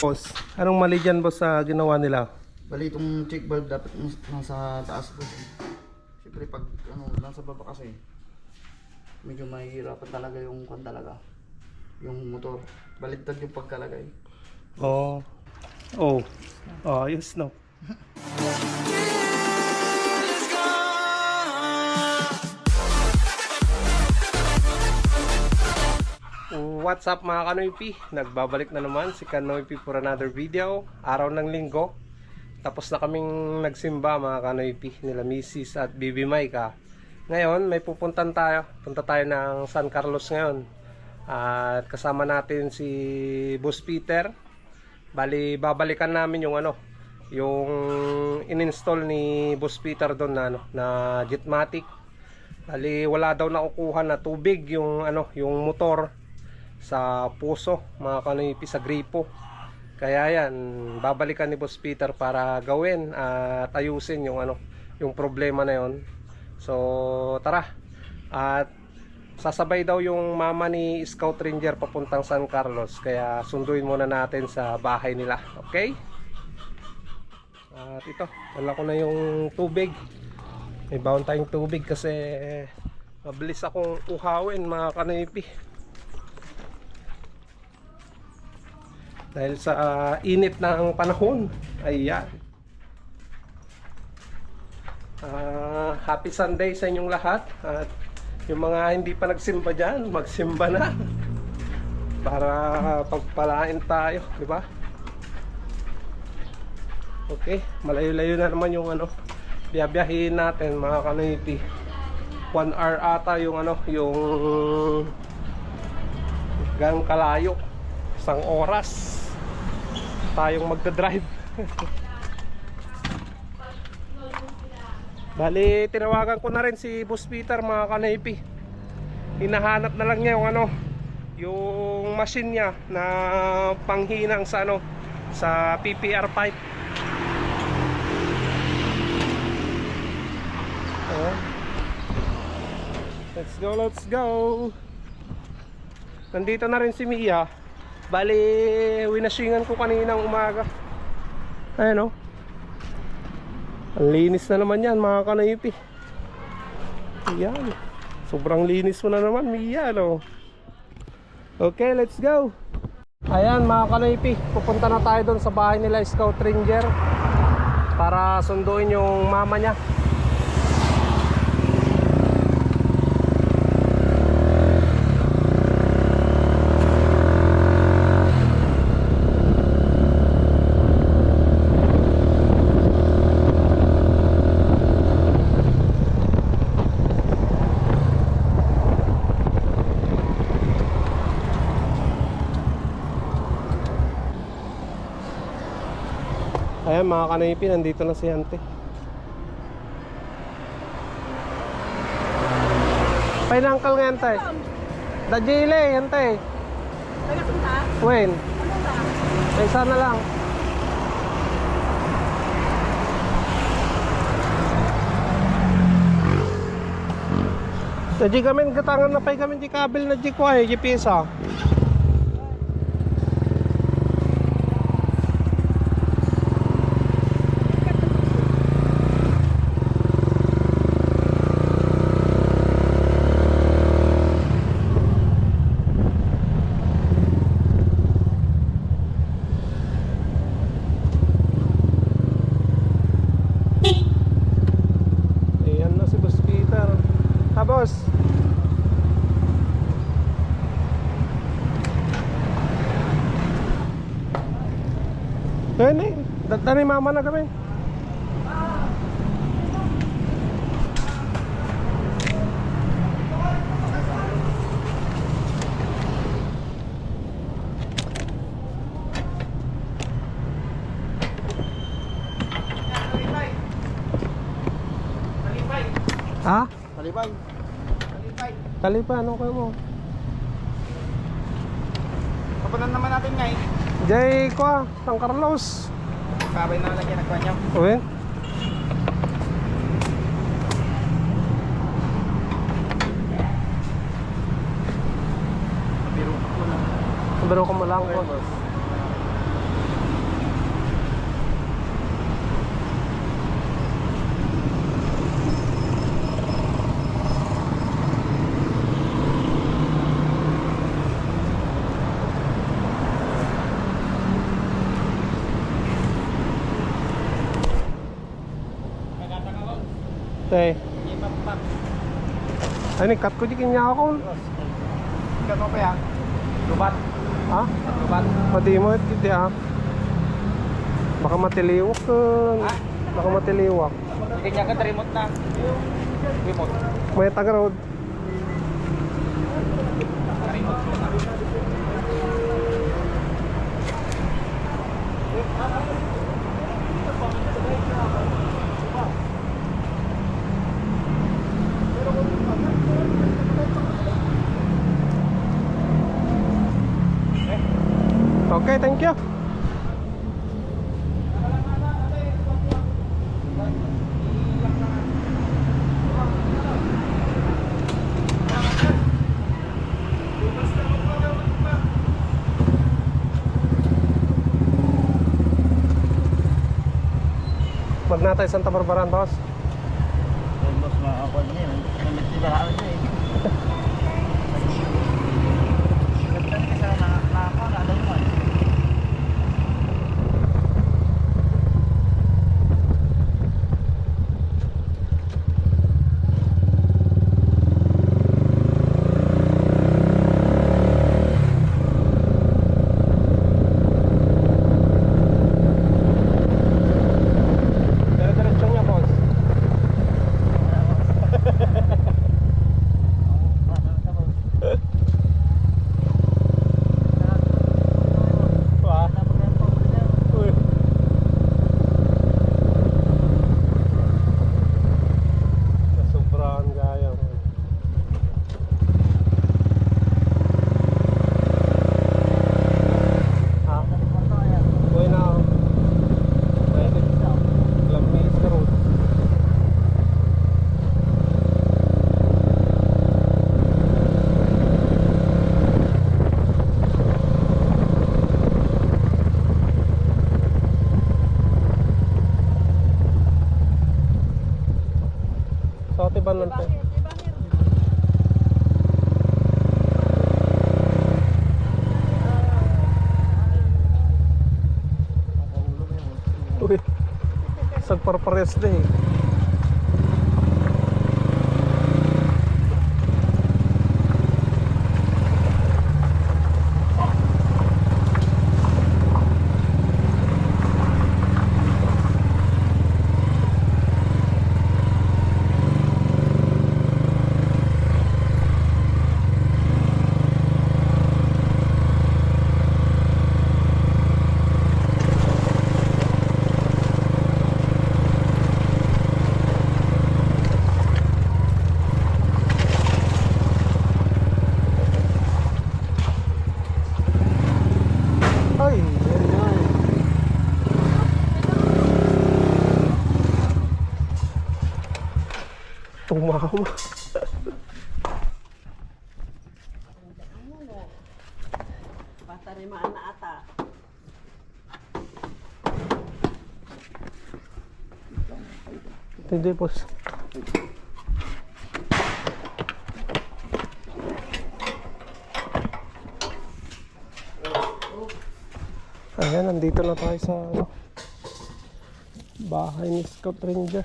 Boss, anong mali dyan boss sa ginawa nila? Bali itong check valve dapat nas- nasa taas ko. Siyempre pag ano, nasa baba kasi, medyo mahihirapan talaga yung kwan talaga. Yung motor. Baligtad yung pagkalagay. Oh. Oh. Oh, ayos no. What's up mga Kanoypi? Nagbabalik na naman si Kanoypi for another video. Araw ng linggo. Tapos na kaming nagsimba mga Kanoypi nila Mrs. at Bibi Maika. Ngayon may pupuntan tayo. Punta tayo ng San Carlos ngayon. At kasama natin si Boss Peter. Bali babalikan namin yung ano, yung ininstall ni Boss Peter doon na ano, na Jetmatic. Bali wala daw nakukuha na tubig yung ano, yung motor sa puso, mga kanipi sa gripo. Kaya yan, babalikan ni Boss Peter para gawin at ayusin yung ano, yung problema na yon. So, tara. At sasabay daw yung mama ni Scout Ranger papuntang San Carlos. Kaya sunduin muna natin sa bahay nila. Okay? At ito, wala ko na yung tubig. May baon tayong tubig kasi mabilis akong uhawin mga kanipi. Dahil sa ah, init ng panahon. Ayan. Ah, happy Sunday sa inyong lahat. At yung mga hindi pa nagsimba dyan, magsimba na. Para pagpalain tayo, di ba? Okay, malayo-layo na naman yung ano, biyabiyahin natin mga kanipi. 1 hour ata yung ano, yung gang kalayo. Isang oras tayong magdadrive. Bali, tinawagan ko na rin si Boss Peter mga kanaypi. Hinahanap na lang niya yung ano, yung machine niya na panghinang sa ano, sa PPR pipe. Oh. Let's go, let's go. Nandito na rin si Mia. Bali, winasingan ko kaninang umaga. Ayan o. Ang linis na naman yan mga kanaypi. Ayan. Sobrang linis mo na naman Mia no. Okay, let's go. Ayan mga kanaypi. Pupunta na tayo doon sa bahay nila Scout Ranger. Para sunduin yung mama niya. Ayan mga kanaypi, nandito na si Ante. Pinangkal nga Ante. Dajile, Ante. When? May isa na lang. Jadi kami katangan na pay kami di kabel na di ko ay di pisa. Ayan na si Boss Peter. Ha, boss? Ayan eh. Dada ni mama na kami. Ha? Talibay. Talipa, ano kayo mo? Kapanan naman natin ngay. Jay ko San Carlos. Kabay na lang yan nagkuhan niyo. Uy. Biro ko lang. Pero ko mo lang po. Tay. Ay, ni-cut ko di kanya ako. Ikan mo pa yan? Lubat. Ha? Lubat. Pati mo, hindi ah. Baka matiliwak ka. Baka matiliwak. Ganyan ka, remote na. Remote. May taga-road. Remote. Okay, thank you. Magnatay Santa Barbara, boss. Boss, makakapag niya. Namit si Baraan siya eh. Ganda na kasi na na ako, naalam mo eh. Dire-diretso niya, boss. Wah. Uy. Sobrang gaya mo. Ha? Uy na ako. Pwede. Lamis ka road. Sa ate ba lang tayo? Uy. Sagparpares din eh. Ay, yan yan. Tumama. Patarimaan na ata. Hindi, boss. Ayan, nandito na tayo sa ano, bahay ni Scout Ranger.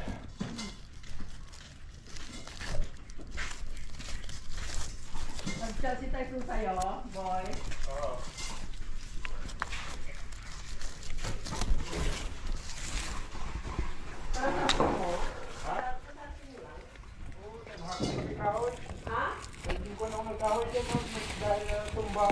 Ayan.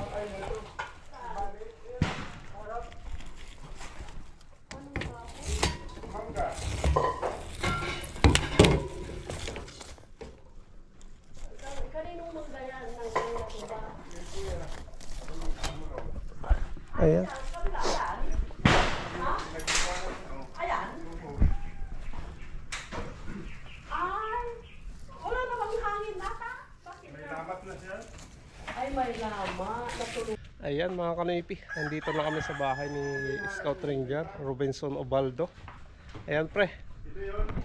Ayan. Ay, wala namang hangin nata. Bakit? May lamat na siya? Ay, may lama. Natulog. Ayan mga kanipi, nandito na kami sa bahay ni Scout Ranger, Robinson Obaldo. Ayan pre,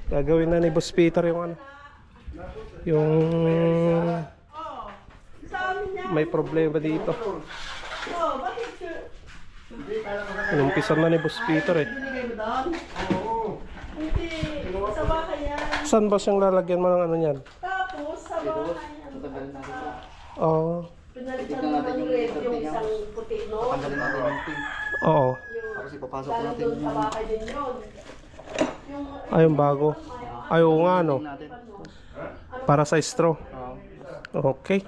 gagawin na ni Boss Peter yung ano, yung Oh, may problema dito. Oh? Inumpisan na ni Boss Peter eh. Saan ba siyang lalagyan mo ng ano yan? Tapos, sa bahay. Oo. Pinalitan Tignan natin ng yung red yung isang puti, no? Tatanggalin natin yung pin. Oo. Yung, Tapos ipapasok ko lalo natin doon sa yung... bahay din yun. Yung, Ay, yung bago. Ay, oo nga, no. Para sa straw. Oo. Okay.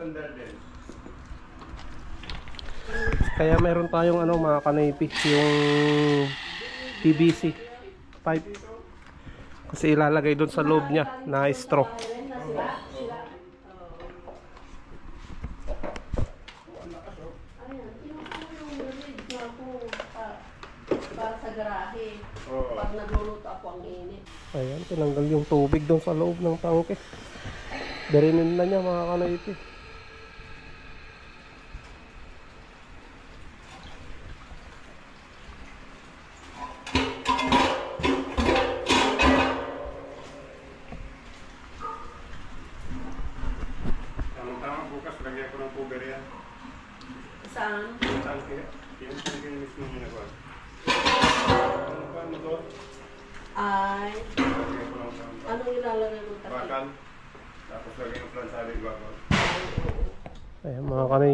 Kaya meron tayong ano mga kanipi, yung PVC pipe. Kasi ilalagay doon sa loob niya na straw. Ayun na sila, sila. Ayan, tinutulong yung red na ako pa- para sa garahe. Pag nagluluto ako ang init. Ayan, tinanggal yung tubig doon sa loob ng tangke. Darinin na niya mga kanipi.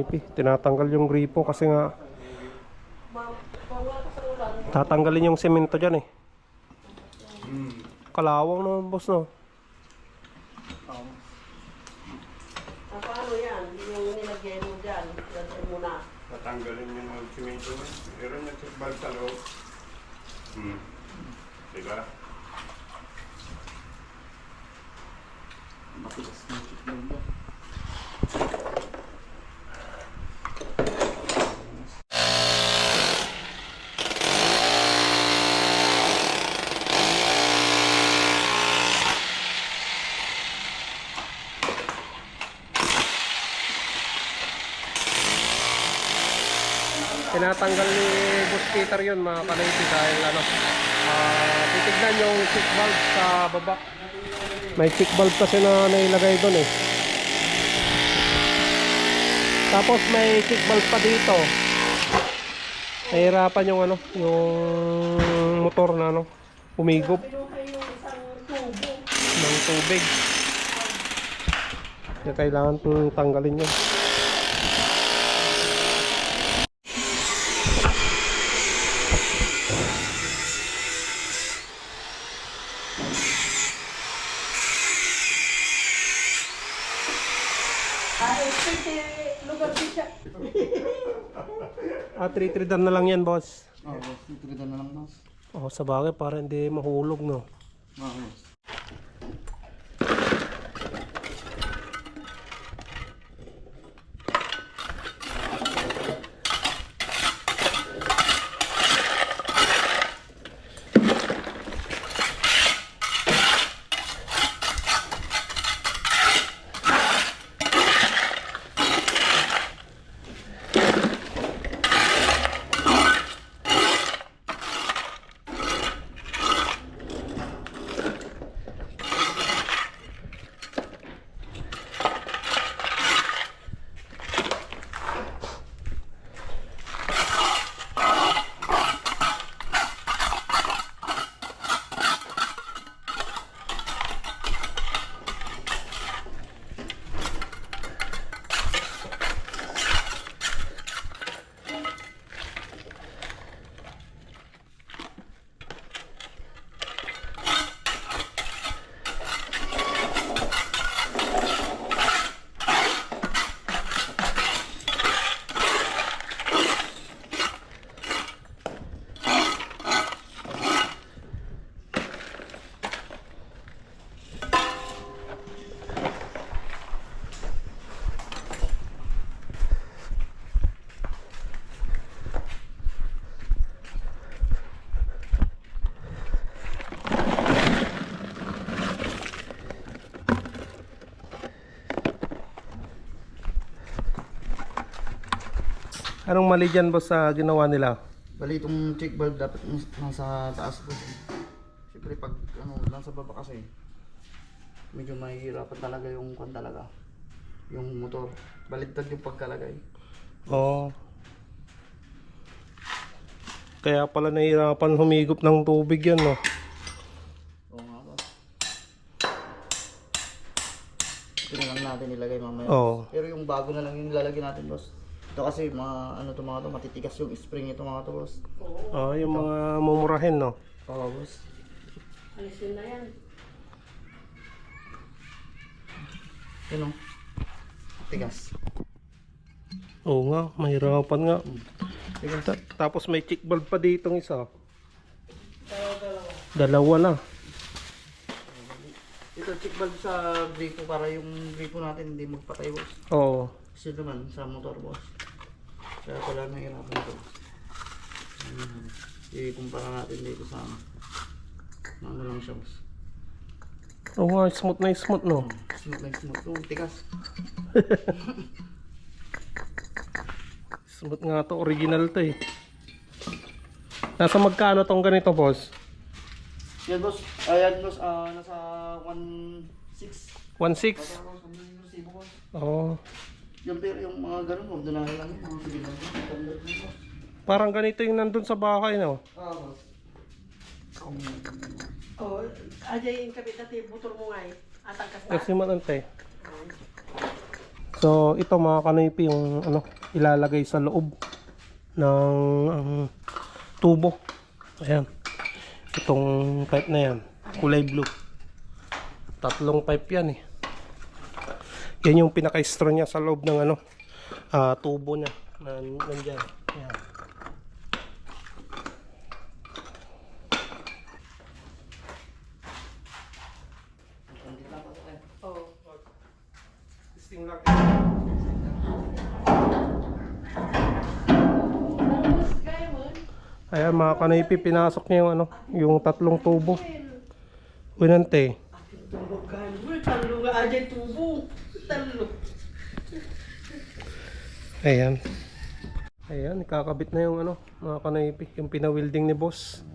Kanipi, tinatanggal yung gripo kasi nga tatanggalin yung semento dyan eh. Kalawang naman boss no. Ah, paano yan? Yung nilagay mo dyan, lagay mo na. Tatanggalin yung mga simento. Meron yung tikbal sa loob. Hmm. Diba? Matigas ng chip lang ba? Tinatanggal ni Boss Peter yun mga kanipi dahil ano, ah, titignan yung check valve sa baba. May check valve kasi na nailagay doon eh. Tapos may check valve pa dito. Nahirapan yung ano, yung motor na ano, tubo. ng tubig. Kaya kailangan kong tanggalin yun. Ah, 3 dan na lang yan, boss. Oo, boss. Titiridan na lang, boss. Oh, sa bagay para hindi mahulog, no. Oo, boss. Anong mali dyan boss sa ginawa nila? Bali itong check valve dapat nasa taas po. Siyempre pag ano, nasa baba kasi medyo mahihirapan talaga yung kan talaga. Yung motor. Baligtad yung pagkalagay. Oo. Oh. Kaya pala nahihirapan humigop ng tubig yan no. Oo nga ba. Ito na lang natin ilagay mamaya. Oo. Pero yung bago na lang yung nilalagay natin boss. Ito kasi mga ano to mga to, matitigas yung spring ito mga to, boss. Oh, yung mga mumurahin, no? Oo, boss. Alisin na yan. Yun o. Tigas. Oo nga, mahirapan nga. Tigas. Ta- tapos may chick bulb pa dito isa. Dalawa na. Ito, check valve sa gripo para yung gripo natin hindi magpatay, boss. Oo. Kasi naman sa motor, boss. Kaya pala nahirapan ito. Hmm. I-kumpara natin dito sa ano. Ano lang siya, boss. Oo nga, smooth na smooth, no? Smooth like smooth. Oh, tigas. Smooth nga to, original to eh. Nasa magkano tong ganito, boss? Yan, boss. Ayan, boss. ah nasa 1.6. 1.6? Basta, boss. Yung? Oo. Pero yung mga ganun, huwag na lang yung mga. Parang ganito yung nandun sa bahay, no? Boss. Oh, ajay yung kapit natin, butol mo nga eh. Atang kas na. Kasi manante. So, ito mga kanoypi yung ano, ilalagay sa loob ng ang tubo. Ayan. Itong pipe na yan. Kulay blue. Tatlong pipe yan eh. Yan yung pinaka-straw niya sa loob ng ano, ah, tubo niya. Na, nandyan. Ayan. Oh. Kaya mo. Ayan mga kanoypi, pinasok niya yung ano, yung tatlong tubo. Winante. Mo, talo nga ajay tubo. Talo. Ayan. Ayan, ikakabit na yung ano, mga kanoypi, yung pinawilding ni boss.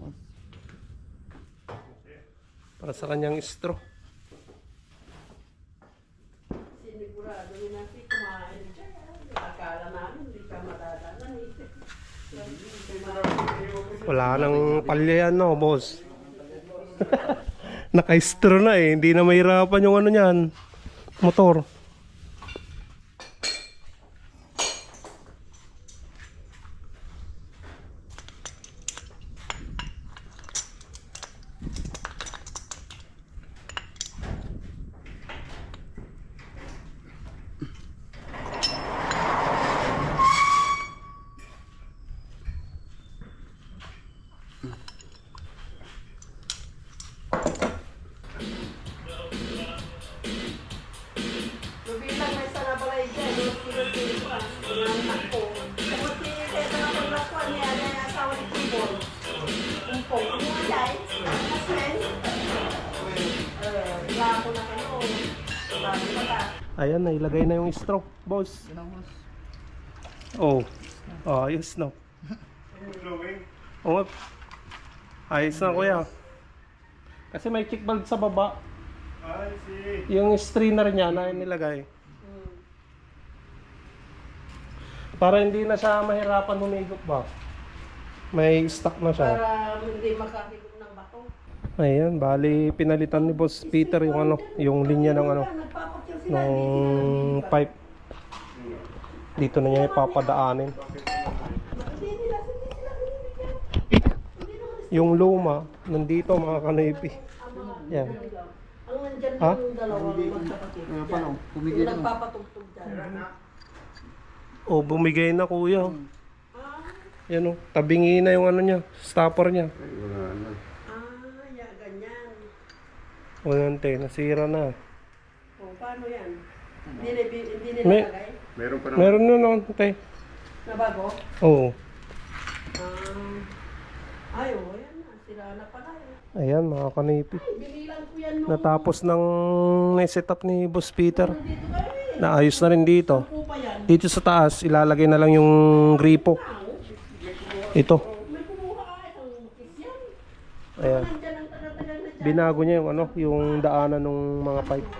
Para sa kanyang straw. Sinigurado ni natin kumain siya. Akala namin hindi ka madadanan eh. Wala nang palya yan, no, boss. Naka-straw na eh, hindi na mahirapan yung ano niyan, motor. Ayan, nailagay na yung straw, boss. Yun ang boss. Oh, oh ayos na. Oh, ayos na kuya. Kasi may kick valve sa baba. I see. Yung strainer niya na nilagay. Para hindi na siya mahirapan humigop ba. May stock na siya. Para hindi makahigop ng bato. Ayan, bali pinalitan ni Boss Peter yung ano, yung linya ng ano, sila. Ng pipe. Dito na niya ipapadaanin. Yung luma, nandito mga kanoypi. Yan. Ha? Pumigil na. O, bumigay na kuya. Yan o, tabingi na yung ano niya, stopper niya. Wala na. ah, ya, ganyan. Walang te, nasira na. Paano yan? Hindi nila, hindi nila May- lagay? Meron pa naman. Meron na no, te. Na bago? Oo. Ah, ay, o, yan na. Sila na pala eh. Ayan mga kanoypi. Ay, binilang ko yan nung Natapos ng na-set up ni Boss Peter. dito kayo eh. Naayos na rin dito. Po pa yan. Dito sa taas, ilalagay na lang yung gripo. Ito. May kumuha ka isang yan. Ayan. Nandyan ang na dyan. Binago niya yung ano, yung daanan ng mga pipe.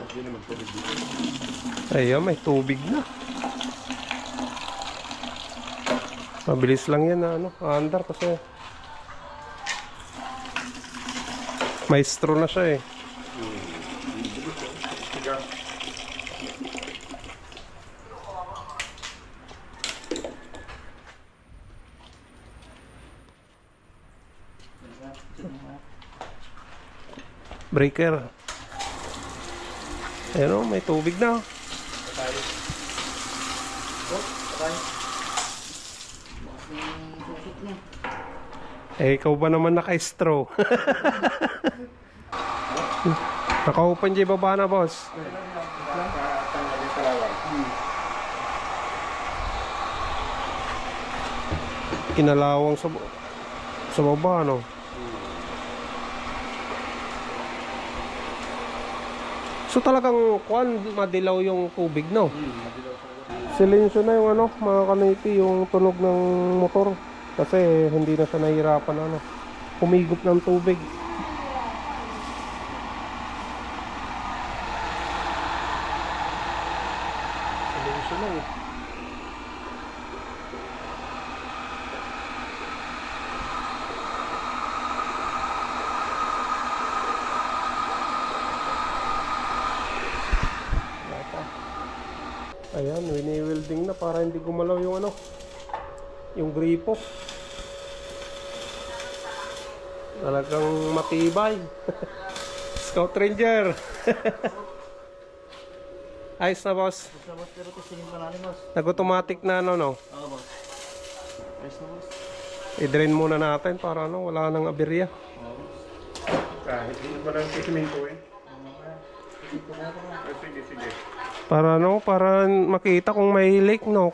Sabi naman may tubig na. Mabilis lang yan na ano, andar kasi maestro na siya eh. Breaker. Ayun oh, may tubig na. Eh, ikaw ba naman naka-straw? Nakaupan dyan baba na, boss. Kinalawang sa, sa baba, no? So talagang kwan, madilaw yung tubig, no? Silensyo na yung ano, mga kanipi, yung tunog ng motor. Kasi hindi na siya nahihirapan ano, humigop ng tubig. Silensyo na eh. Yata. Ayan, wini-welding na para hindi gumalaw yung ano, yung gripo. Talagang matibay. Scout Ranger. Ayos na boss. Pa. Nag-automatic na ano no. Oo boss. Ayos na boss. I-drain muna natin para ano, wala nang aberya. Kahit hindi ko lang sisimento eh. Sige, sige. Para ano, para makita kung may leak no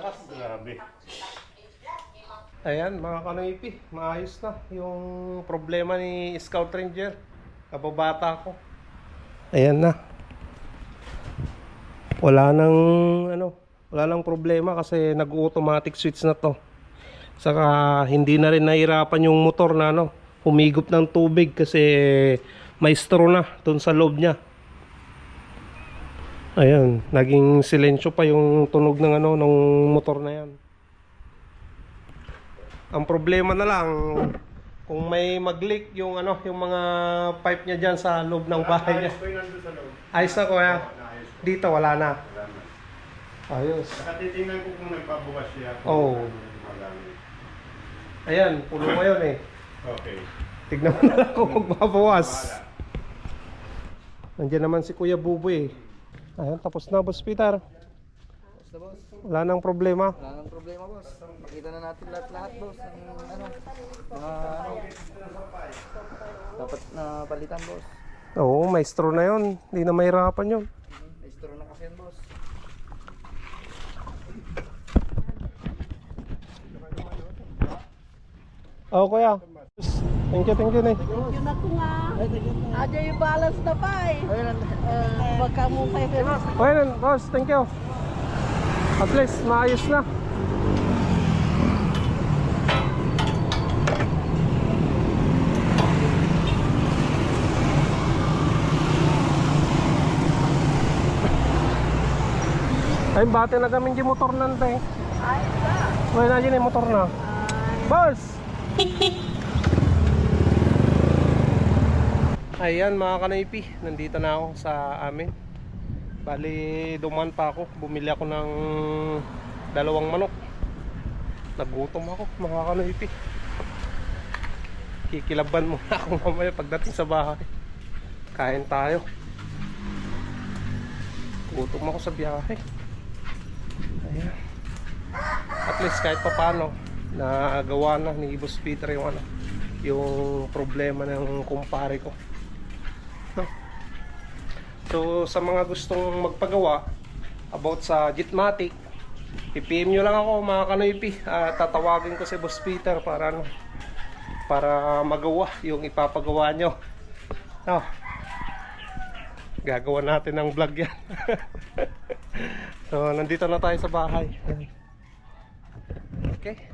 gakas. Grabe. Ayan, mga kanoipi, maayos na yung problema ni Scout Ranger. Kababata ko. Ayan na. Wala nang ano, wala nang problema kasi nag-automatic switch na to. Saka hindi na rin nahirapan yung motor na ano, humigop ng tubig kasi may straw na dun sa loob niya. Ayan, naging silensyo pa yung tunog ng ano ng motor na yan. Ang problema na lang kung may mag-leak yung ano, yung mga pipe niya diyan sa loob ng bahay niya. Ayos ko na kuya. Ko. Dito wala na. Ayos. Saka titingnan ko kung nagpabukas siya. Marami. Ayan, puno ngayon eh. Okay. Tignan mo na lang kung magbabawas. Nandiyan naman si Kuya Buboy eh. Ayan, tapos na boss Peter. Basta boss. Wala nang problema. Wala nang problema boss. Makita na natin lahat-lahat boss. Ng ano. Mga ano. Dapat na palitan boss. Oo, maestro na yon. Hindi na mahirapan yun. Store na kasi yan boss. Oo kuya. Thank you, thank you na Yun ako nga. Adya yung balance na pa eh. Uh, baka mo kayo pero Okay na, boss. Thank you. At least, maayos na. Ay, bate na kami di motor nante. ay ka. Wala na yun yung motor na. Boss! Ayan mga kanaypi, nandito na ako sa amin. Bali, duman pa ako. Bumili ako ng dalawang manok. Nagutom ako mga kanaypi. Kikilaban muna ako mamaya pagdating sa bahay. Kain tayo. Gutom ako sa biyahe. Ayan. At least kahit pa paano nagawa na ni Boss Peter yung ano yung problema ng kumpare ko? So sa mga gustong magpagawa about sa Jitmatic i-PM nyo lang ako mga kanoypi. Ah, tatawagin ko si Boss Peter para ano para magawa yung ipapagawa nyo. No? gagawa natin ng vlog yan. So nandito na tayo sa bahay. Okay